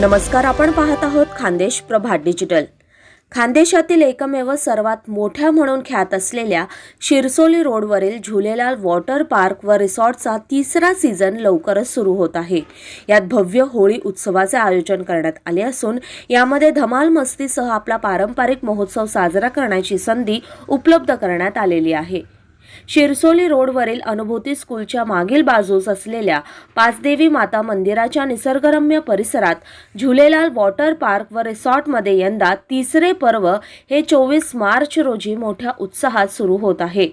नमस्कार आपण पाहत आहोत खानदेश प्रभात डिजिटल. खानदेशातील एकमेव सर्वात मोठ्या म्हणून ख्यात असलेल्या शिरसोली रोडवरील झुलेलाल वॉटर पार्क व रिसॉर्टचा तिसरा सीझन लवकरच सुरू होत आहे. यात भव्य होळी उत्सवाचे आयोजन करण्यात आले असून यामध्ये धमाल मस्तीसह आपला पारंपरिक महोत्सव साजरा करण्याची संधी उपलब्ध करण्यात आलेली आहे. शिरसोली रोडवरील अनुभूती स्कूलच्या मागील बाजूस असलेल्या पाचदेवी माता मंदिराच्या निसर्गरम्य परिसरात झुलेलाल वॉटर पार्क व रिसॉर्टमध्ये यंदा तिसरे पर्व हे चोवीस मार्च रोजी मोठ्या उत्साहात सुरू होत आहे.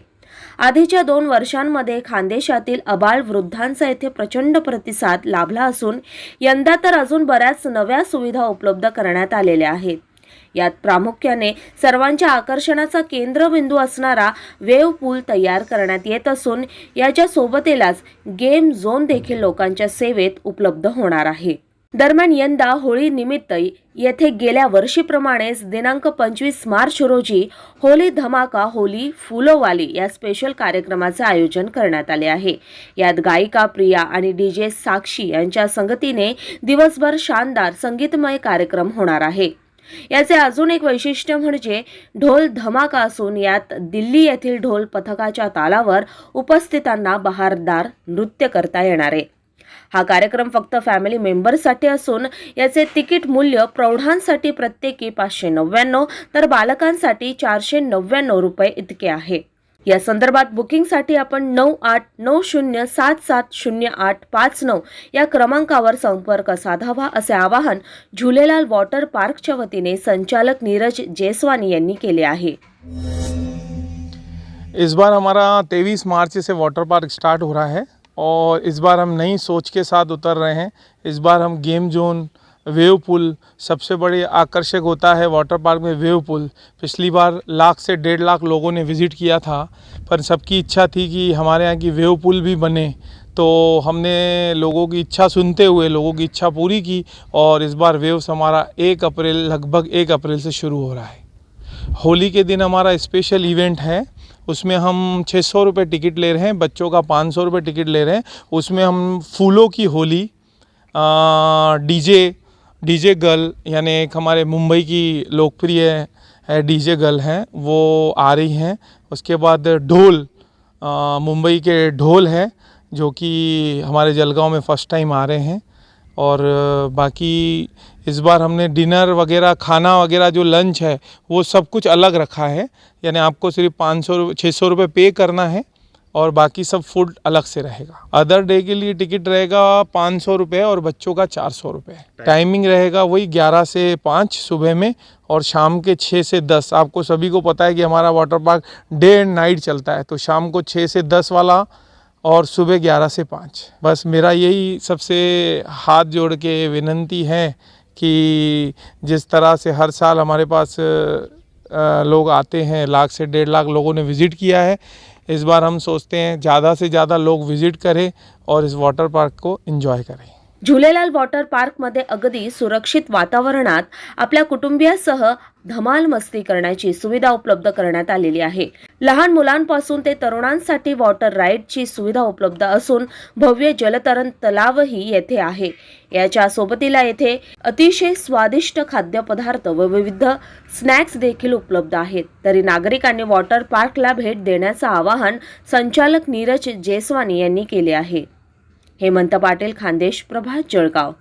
आधीच्या दोन वर्षांमध्ये खानदेशातील अबाल वृद्धांचा येथे प्रचंड प्रतिसाद लाभला असून यंदा तर अजून बऱ्याच नव्या सुविधा उपलब्ध करण्यात आलेल्या आहेत. यात प्रामुख्याने सर्वांच्या आकर्षणाचा केंद्रबिंदू असणारा वेव पूल तयार करण्यात येत असून याच्या सोबतीलाच गेम झोन देखील लोकांच्या सेवेत उपलब्ध होणार आहे. दरम्यान यंदा होळी निमित्त येथे गेल्या वर्षीप्रमाणेच दिनांक पंचवीस मार्च रोजी होली धमाका होली फुलोवाली या स्पेशल कार्यक्रमाचे आयोजन करण्यात आले आहे. यात गायिका प्रिया आणि डी जे साक्षी यांच्या संगतीने दिवसभर शानदार संगीतमय कार्यक्रम होणार आहे. याचे अजून एक वैशिष्ट्य म्हणजे ढोल धमाका असून यात दिल्ली येथील ढोल पथकाच्या तालावर उपस्थितांना बहारदार नृत्य करता येणार आहे. हा कार्यक्रम फक्त फॅमिली मेंबर्ससाठी असून याचे तिकीट मूल्य प्रौढांसाठी प्रत्येकी पाचशे नव्याण्णव तर बालकांसाठी चारशे नव्याण्णव रुपये इतके आहे. या संदर्भात बुकिंगसाठी आपण नऊ आठ नऊ शून्य सात सात शून्य आठ पाच नऊ या क्रमांकावर संपर्क साधावा असे आवाहन झुलेलाल वॉटर पार्कच्या वतीने संचालक नीरज जेसवानी यांनी केले आहे. इस बार हमारा तेईस मार्च से वाटर पार्क स्टार्ट हो रहा है और इस बार हम नई सोच के साथ उतर रहे हैं। इस बार हम गेम जोन वेव पुल सबसे बड़े आकर्षक होता है वाटर पार्क में वेव पुल। पिछली बार लाख से डेढ़ लाख लोगों ने विज़िट किया था, पर सबकी इच्छा थी कि हमारे यहाँ की वेव पुल भी बने। तो हमने लोगों की इच्छा सुनते हुए लोगों की इच्छा पूरी की और इस बार वेव्स हमारा एक अप्रैल, लगभग एक अप्रैल से शुरू हो रहा है। होली के दिन हमारा स्पेशल इवेंट है। उसमें हम छः सौ रुपये टिकट ले रहे हैं, बच्चों का पाँच सौ रुपये टिकट ले रहे हैं। उसमें हम फूलों की होली डीजे डीजे गर्ल, यानी एक हमारे मुंबई की लोकप्रिय डीजे गर्ल हैं, वो आ रही हैं। उसके बाद ढोल मुंबई के ढोल है, जो कि हमारे जलगांव में फ़र्स्ट टाइम आ रहे हैं। और बाकी इस बार हमने डिनर वगैरह, खाना वगैरह, जो लंच है, वो सब कुछ अलग रखा है। यानी आपको सिर्फ़ पाँच सौ, छः सौ रुपये पे करना है। और बाकी सब फ़ूड अलग से रहेगा। अदर डे के लिए टिकट रहेगा पाँच सौ रुपये और बच्चों का चार सौ रुपये टाइमिंग रहेगा वही ग्यारह से पाँच सुबह में और शाम के छः से दस। आपको सभी को पता है कि हमारा water park day and night चलता है तो शाम को छः से दस वाला और सुबह ग्यारह से पाँच। बस मेरा यही सबसे हाथ जोड़ के विनंती है कि जिस तरह से हर साल हमारे पास लोग आते हैं लाख से डेढ़ लाख लोगों ने विज़िट किया है इस बार हम सोचते हैं ज़्यादा से ज़्यादा लोग विज़िट करें और इस वाटर पार्क को इन्जॉय करें। झुलेलाल वॉटर पार्कमध्ये अगदी सुरक्षित वातावरणात आपल्या कुटुंबियासह धमाल मस्ती करण्याची सुविधा उपलब्ध करण्यात आलेली आहे. लहान मुलांपासून ते तरुणांसाठी वॉटर राईडची सुविधा उपलब्ध असून भव्य जलतरण तलावही येथे आहे. याच्या सोबतीला येथे अतिशय स्वादिष्ट खाद्यपदार्थ व विविध स्नॅक्स देखील उपलब्ध आहेत. तरी नागरिकांनी वॉटर पार्कला भेट देण्याचं आवाहन संचालक नीरज जेसवानी यांनी केले आहे. हेमंत पाटील खानदेश प्रभात जळगाव